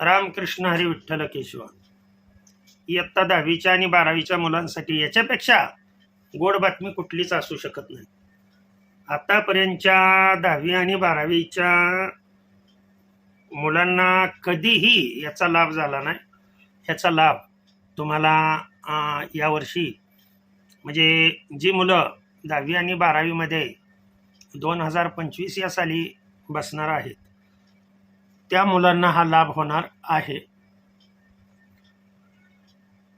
रामकृष्ण हरी विठ्ठल केशव इयत्ता दहावीच्या आणि बारावीच्या मुलांसाठी याच्यापेक्षा गोड बातमी कुठलीच असू शकत नाही. आतापर्यंतच्या दहावी आणि बारावीच्या मुलांना कधीही याचा लाभ झाला नाही. ह्याचा लाभ तुम्हाला यावर्षी म्हणजे जी मुलं दहावी आणि बारावीमध्ये दोन हजार पंचवीस या साली बसणार आहेत त्या मुलांना हा लाभ होणार आहे.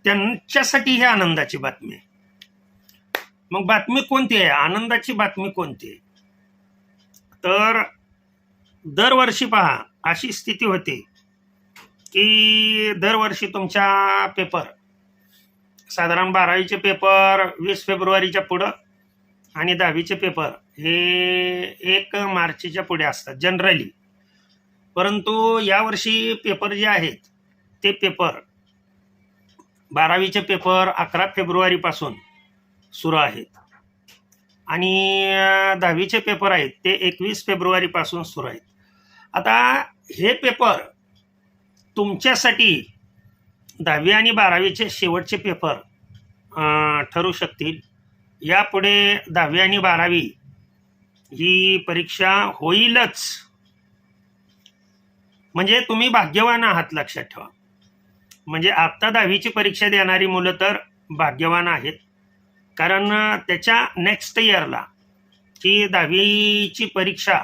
त्यांच्यासाठी ही आनंदाची बातमी आहे. मग बातमी कोणती आहे? आनंदाची बातमी कोणती आहे? तर दरवर्षी पहा अशी स्थिती होते की दरवर्षी तुमच्या पेपर साधारण बारावीचे पेपर वीस फेब्रुवारीच्या पुढं आणि दहावीचे पेपर हे एक मार्चच्या पुढे असतात जनरली. परंतु यावर्षी पेपर जे आहेत ते पेपर बारावीचे पेपर अकरा फेब्रुवारीपासून सुरू आहेत. आणि दहावीचे पेपर आहेत ते एकवीस फेब्रुवारीपासून सुरू आहेत. आता हे पेपर तुमच्यासाठी दहावी आणि बारावीचे शेवटचे पेपर ठरू शकतील. यापुढे दहावी आणि बारावी ही परीक्षा होईलच. म्हणजे तुम्ही भाग्यवान आहात लक्षात ठेवा. म्हणजे आत्ता दहावीची परीक्षा देणारी मुलं तर भाग्यवान आहेत. कारण त्याच्या नेक्स्ट इयरला की दहावीची परीक्षा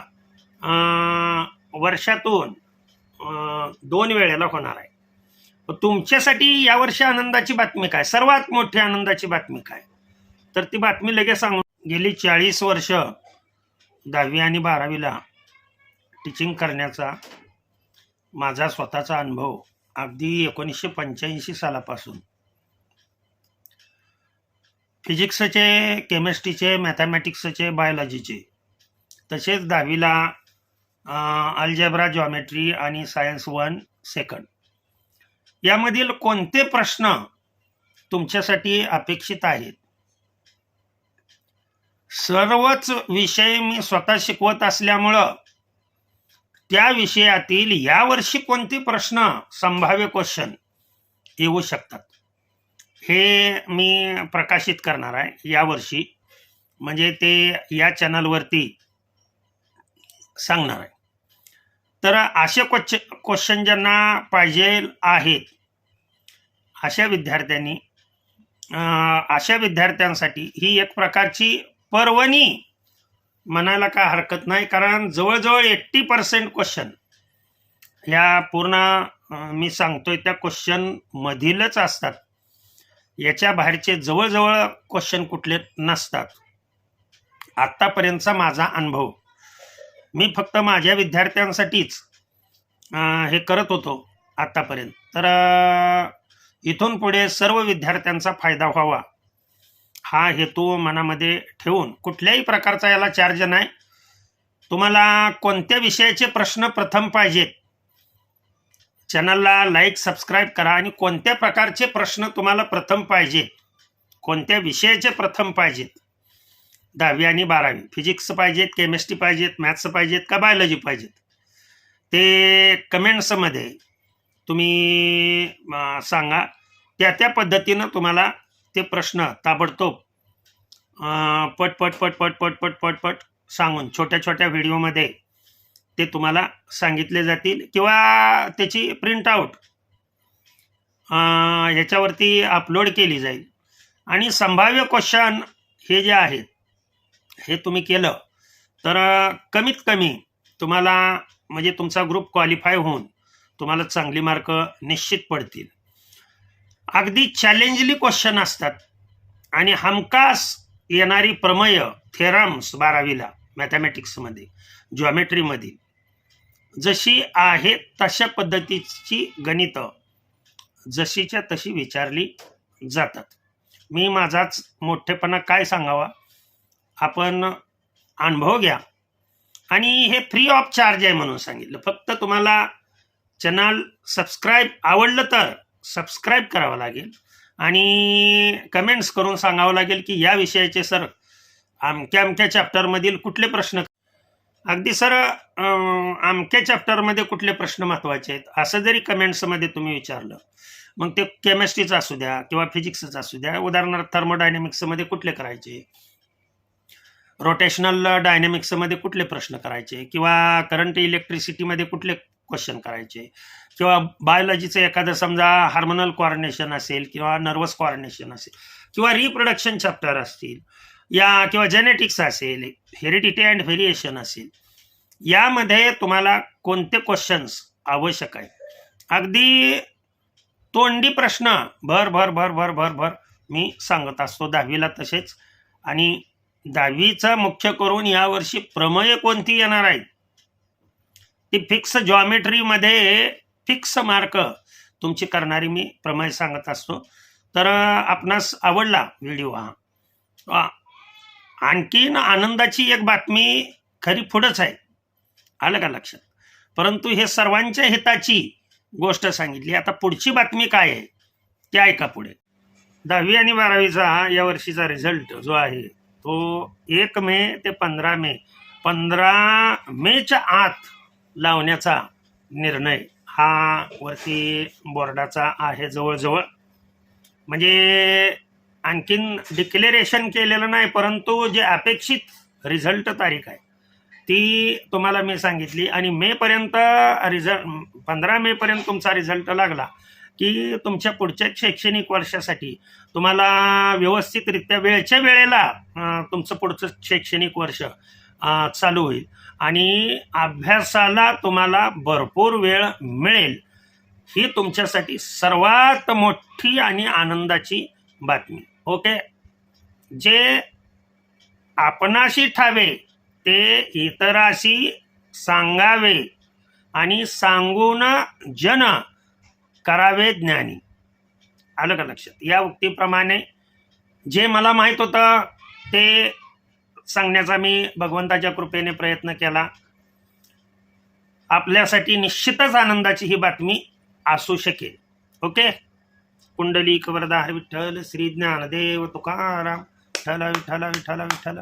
वर्षातून दोन वेळेला होणार आहे. तुमच्यासाठी यावर्षी आनंदाची बातमी काय? सर्वात मोठी आनंदाची बातमी काय? तर ती बातमी लगेच सांगून गेली चाळीस वर्ष दहावी आणि बारावीला टीचिंग करण्याचा माझा स्वतःचा अनुभव अगदी एकोणीसशे पंच्याऐंशी सालापासून. फिजिक्सचे केमिस्ट्रीचे मॅथमॅटिक्सचे बायोलॉजीचे तसेच दहावीला अल्जेब्रा जॉमेट्री आणि सायन्स वन सेकंड. यामधील कोणते प्रश्न तुमच्यासाठी अपेक्षित आहेत? सर्वच विषय मी स्वतः शिकवत असल्यामुळं त्या विषयातील यावर्षी कोणते प्रश्न संभाव्य क्वेश्चन येऊ शकतात? हे मी प्रकाशित करणार आहे यावर्षी. म्हणजे ते या चॅनलवरती सांगणार आहे. तर असे क्वच क्वेश्चन ज्यांना पाहिजे आहेत अशा विद्यार्थ्यांनी अशा विद्यार्थ्यांसाठी ही एक प्रकारची पर्वणी म्हणायला काय हरकत नाही कारण जवळजवळ एट्टी पर्सेंट क्वेश्चन ह्या पूर्ण मी सांगतोय त्या क्वेश्चन मधीलच असतात. याच्या बाहेरचे जवळजवळ क्वेश्चन कुठले नसतात. आत्तापर्यंतचा माझा अनुभव. मी फक्त माझ्या विद्यार्थ्यांसाठीच हे करत होतो आत्तापर्यंत. तर इथून पुढे सर्व विद्यार्थ्यांचा फायदा व्हावा. हा हेतू मनामध्ये ठेवून कुठल्याही प्रकारचा याला चार्ज नाही. तुम्हाला कोणत्या विषयाचे प्रश्न प्रथम पाहिजेत चॅनलला लाईक सबस्क्राईब करा आणि कोणत्या प्रकारचे प्रश्न तुम्हाला प्रथम पाहिजेत कोणत्या विषयाचे प्रथम पाहिजेत दहावी आणि बारावी. फिजिक्स पाहिजेत केमिस्ट्री पाहिजेत मॅथ्स पाहिजेत का बायोलॉजी पाहिजेत? ते कमेंट्समध्ये तुम्ही सांगा. त्या त्या पद्धतीनं तुम्हाला ते प्रश्न ताबडतोब पट पट पट पट पट पट पट पट सांगून छोट्या छोट्या व्हिडिओमध्ये ते तुम्हाला सांगितले जातील किंवा त्याची प्रिंटआउट ह्याच्यावरती अपलोड केली जाईल. आणि संभाव्य क्वेश्चन हे जे आहेत हे तुम्ही केलं तर कमीत कमी तुम्हाला म्हणजे तुमचा ग्रुप क्वालिफाय होऊन तुम्हाला चांगली मार्क निश्चित पडतील. अगदी चॅलेंजली क्वेश्चन असतात. आणि हमखास येणारी प्रमेय थेरम्स बारावीला मॅथमॅटिक्समध्ये जॉमेट्रीमध्ये जशी आहेत तशा पद्धतीची गणितं जशीच्या तशी विचारली जातात. मी माझाच मोठेपणा काय सांगावा? आपण अनुभव घ्या. आणि हे फ्री ऑफ चार्ज आहे म्हणून सांगितलं. फक्त तुम्हाला चॅनल सबस्क्राईब आवडलं तर सबस्क्राईब करावं लागेल. आणि कमेंट्स करून सांगावं लागेल की या विषयाचे सर अमक्या अमक्या चॅप्टरमधील कुठले प्रश्न? अगदी सर आमक्या अमक्या चॅप्टरमध्ये कुठले प्रश्न महत्त्वाचे आहेत? असं जरी कमेंट्समध्ये तुम्ही विचारलं मग ते केमिस्ट्रीचं असू द्या किंवा फिजिक्सचं असू द्या. उदाहरणार्थ थर्मोडायनेमिक्समध्ये कुठले करायचे? रोटेशनल डायनॅमिक्समध्ये कुठले प्रश्न करायचे? किंवा करंट इलेक्ट्रिसिटीमध्ये कुठले क्वेश्चन करायचे? किंवा बायोलॉजीचं एखादं समजा हार्मोनल कॉर्डिनेशन असेल किंवा नर्वस कॉर्डिनेशन असेल किंवा रिप्रोडक्शन चॅप्टर असतील या किंवा जेनेटिक्स असेल हेरिडिटी अँड व्हेरिएशन असेल यामध्ये तुम्हाला कोणते क्वेश्चन्स आवश्यक आहे अगदी तोंडी प्रश्न भर भर भर भर भर भर मी सांगत असतो दहावीला तसेच. आणि दहावीचा मुख्य करून यावर्षी प्रमेय कोणती येणार आहेत? ती फिक्स जॉमेट्रीमध्ये फिक्स मार्क तुमची करणारी मी प्रमाण सांगत असतो. तर आपणास आवडला व्हिडिओ हा. आणखीन आनंदाची एक बातमी खरी पुढंच आहे. आलं का लक्षात? परंतु हे सर्वांच्या हिताची गोष्ट सांगितली. आता पुढची बातमी काय आहे? ते ऐका पुढे. दहावी आणि बारावीचा या वर्षीचा रिझल्ट जो आहे तो एक मे ते पंधरा मे. पंधरा मेच्या आत लावण्याचा निर्णय हा वरती बोर्डाचा आहे जवळजवळ. म्हणजे आणखीन डिक्लेरेशन केलेलं नाही परंतु जे अपेक्षित रिझल्ट तारीख आहे ती तुम्हाला मी सांगितली. आणि मेपर्यंत रिझल्ट पंधरा मेपर्यंत तुमचा रिझल्ट लागला की तुमच्या पुढच्या शैक्षणिक वर्षासाठी तुम्हाला व्यवस्थितरित्या वेळच्या वेळेला तुमचं पुढचं शैक्षणिक वर्ष चालू होईल. आणि अभ्यासाला तुम्हाला भरपूर वेळ मिळेल. ही तुमच्यासाठी सर्वात मोठी आणि आनंदाची बातमी. ओके? जे आपणाशी ठावे ते इतराशी सांगावे आणि सांगून जन करावे ज्ञानी. आलं का लक्षात? या उक्तीप्रमाणे जे मला माहीत होतं ते सांगण्याचा मी भगवंताच्या कृपेने प्रयत्न केला. आपल्यासाठी निश्चितच आनंदाची ही बातमी असू शकेल. ओके? कुंडली वरदाहर विठ्ठल श्री ज्ञानदेव तुकाराम. विठ्ठल विठ्ठल विठ्ठल विठ्ठल.